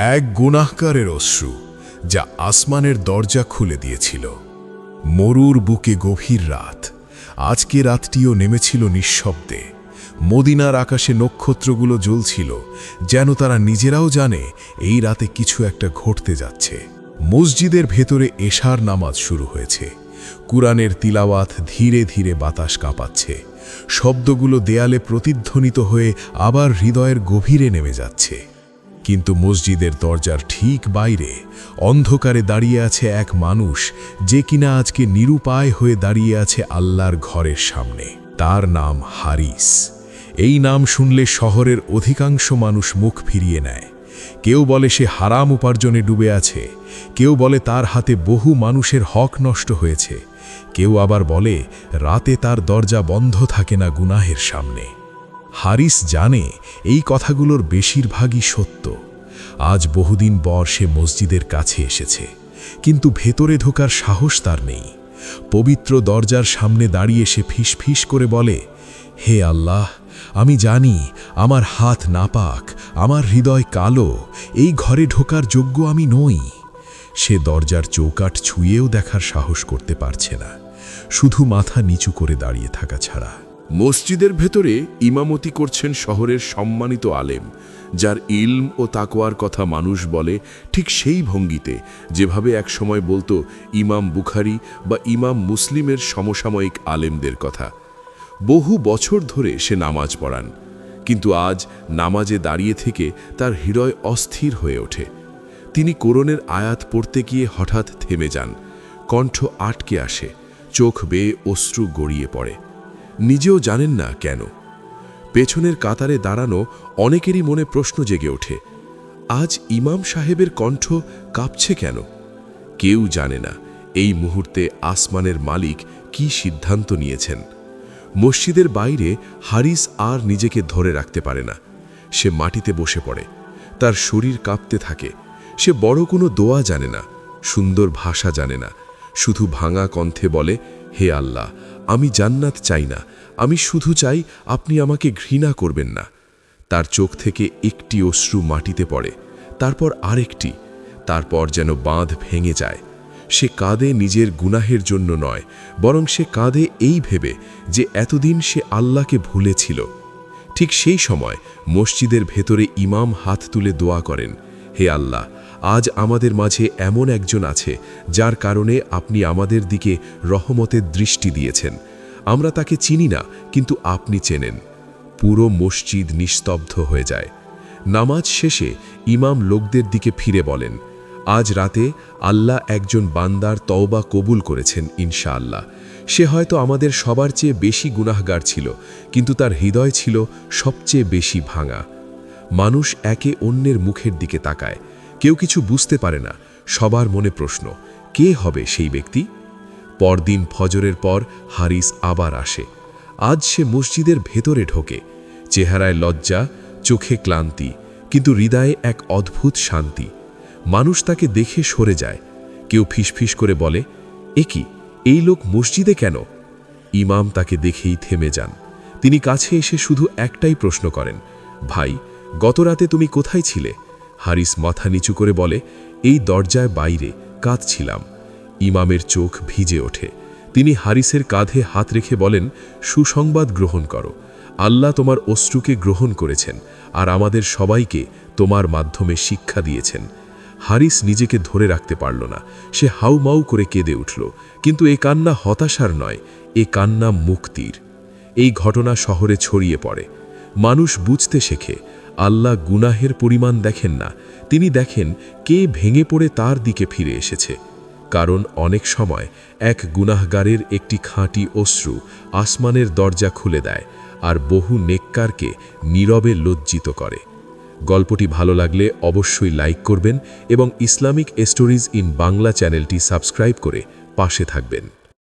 এক গুনাহকারের অশ্রু যা আসমানের দরজা খুলে দিয়েছিল। মরুর বুকে গভীর রাত। আজকে রাতটিও নেমেছিল নিঃশব্দে। মদিনার আকাশে নক্ষত্রগুলো জ্বলছিল, যেন তারা নিজেরাও জানে এই রাতে কিছু একটা ঘটতে যাচ্ছে। মসজিদের ভেতরে এশার নামাজ শুরু হয়েছে। কুরআনের তিলাওয়াত ধীরে ধীরে বাতাস কাঁপাচ্ছে। শব্দগুলো দেয়ালে প্রতিধ্বনিত হয়ে আবার হৃদয়ের গভীরে নেমে যাচ্ছে। কিন্তু মসজিদের দরজার ঠিক বাইরে অন্ধকারে দাঁড়িয়ে আছে এক মানুষ যে কিনা আজকে নিরুপায় হয়ে দাঁড়িয়ে আছে আল্লাহর ঘরের সামনে। তার নাম হারিস। এই নাম শুনলে শহরের অধিকাংশ মানুষ মুখ ফিরিয়ে নেয়। কেউ বলে সে হারাম উপার্জনে ডুবে আছে। কেউ বলে তার হাতে বহু মানুষের হক নষ্ট হয়েছে। কেউ আবার বলে, রাতে তার দরজা বন্ধ থাকে না গুনাহের সামনে। হারিস জানে এই কথাগুলোর বেশিরভাগই সত্য। আজ বহুদিন পর সে মসজিদের কাছে এসেছে। কিন্তু ভেতরে ঢোকার সাহস তার নেই। পবিত্র দরজার সামনে দাঁড়িয়ে সে ফিস করে বলে, হে আল্লাহ, আমি জানি আমার হাত নাপাক, আমার হৃদয় কালো, এই ঘরে ঢোকার যোগ্য আমি নই। সে দরজার চৌকাঠ ছুঁয়েও দেখার সাহস করতে পারছে না। শুধু মাথা নিচু করে দাঁড়িয়ে থাকা ছাড়া। মসজিদের ভেতরে ইমামতি করছেন শহরের সম্মানিত আলেম, যার ইলম ও তাকোয়ার কথা মানুষ বলে ঠিক সেই ভঙ্গিতে, যেভাবে এক সময় বলতো ইমাম বুখারি বা ইমাম মুসলিমের সমসাময়িক আলেমদের কথা। বহু বছর ধরে সে নামাজ পড়ান, কিন্তু আজ নামাজে দাঁড়িয়ে থেকে তার হৃদয় অস্থির হয়ে ওঠে। তিনি কোরনের আয়াত পড়তে গিয়ে হঠাৎ থেমে যান, কণ্ঠ আটকে আসে, চোখ বেয়ে অশ্রু গড়িয়ে পড়ে। নিজেও জানেন না কেন। পেছনের কাতারে দাঁড়ানো অনেকেরই মনে প্রশ্ন জেগে ওঠে, আজ ইমাম সাহেবের কণ্ঠ কাঁপছে কেন? কেউ জানে না এই মুহূর্তে আসমানের মালিক কি সিদ্ধান্ত নিয়েছেন। মসজিদের বাইরে হারিস আর নিজেকে ধরে রাখতে পারে না। সে মাটিতে বসে পড়ে, তার শরীর কাঁপতে থাকে, সে বড় কোনো দোয়া জানে না, সুন্দর ভাষা জানে না, শুধু ভাঙা কণ্ঠে বলে, হে আল্লাহ আমি জান্নাত চাই না। আমি শুধু চাই আপনি আমাকে ঘৃণা করবেন না। তার চোখ থেকে একটি অশ্রু মাটিতে পড়ে, তারপর আরেকটি, তারপর যেন বাঁধ ভেঙে যায়। সে কাঁদে নিজের গুনাহের জন্য নয়, বরং সে কাঁদে এই ভেবে যে এতদিন সে আল্লাহকে ভুলেছিল। ঠিক সেই সময় মসজিদের ভেতরে ইমাম হাত তুলে দোয়া করেন, হে আল্লাহ আজ আমাদের মাঝে এমন একজন আছে, যার কারণে আপনি আমাদের দিকে রহমতের দৃষ্টি দিয়েছেন। আমরা তাকে চিনি না, কিন্তু আপনি চেনেন। পুরো মসজিদ নিস্তব্ধ হয়ে যায়। নামাজ শেষে ইমাম লোকদের দিকে ফিরে বলেন, আজ রাতে আল্লাহ একজন বান্দার তওবা কবুল করেছেন, ইনশাআল্লাহ। সে হয়তো আমাদের সবার চেয়ে বেশি গুনাহগার ছিল, কিন্তু তার হৃদয় ছিল সবচেয়ে বেশি ভাঙা। মানুষ একে অন্যের মুখের দিকে তাকায়। কেউ কিছু বুঝতে পারে না, সবার মনে প্রশ্ন, কে হবে সেই ব্যক্তি? পরদিন ফজরের পর হারিস আবার আসে। আজ সে মসজিদের ভেতরে ঢোকে, চেহারায় লজ্জা, চোখে ক্লান্তি, কিন্তু হৃদয়ে এক অদ্ভুত শান্তি। মানুষ তাকে দেখে সরে যায়। কেউ ফিসফিস করে বলে, এ কি, এই লোক মসজিদে কেন? ইমাম তাকে দেখেই থেমে যান। তিনি কাছে এসে শুধু একটাই প্রশ্ন করেন, ভাই, গত রাতে তুমি কোথায় ছিলে? হারিস মাথা নিচু করে বলে, এই দরজায় বাইরে কাঁদছিলাম। ইমামের চোখ ভিজে ওঠে। তিনি হারিসের কাঁধে হাত রেখে বলেন, সুসংবাদ গ্রহণ করো। আল্লাহ তোমার অশ্রুকে গ্রহণ করেছেন আর আমাদের সবাইকে তোমার মাধ্যমে শিক্ষা দিয়েছেন। হারিস নিজেকে ধরে রাখতে পারল না। সে হাউমাউ করে কেঁদে উঠল। কিন্তু এ কান্না হতাশার নয়, এ কান্না মুক্তির। এই ঘটনা শহরে ছড়িয়ে পড়ে। মানুষ বুঝতে শেখে, আল্লাহ গুনাহের পরিমাণ দেখেন না, তিনি দেখেন কে ভেঙে পড়ে তার দিকে ফিরে এসেছে। কারণ অনেক সময় এক গুনাহগারের একটি খাঁটি অশ্রু আসমানের দরজা খুলে দেয় আর বহু নেককারকে নীরবে লজ্জিত করে। গল্পটি ভালো লাগলে অবশ্যই লাইক করবেন এবং ইসলামিক স্টোরিজ ইন বাংলা চ্যানেলটি সাবস্ক্রাইব করে পাশে থাকবেন।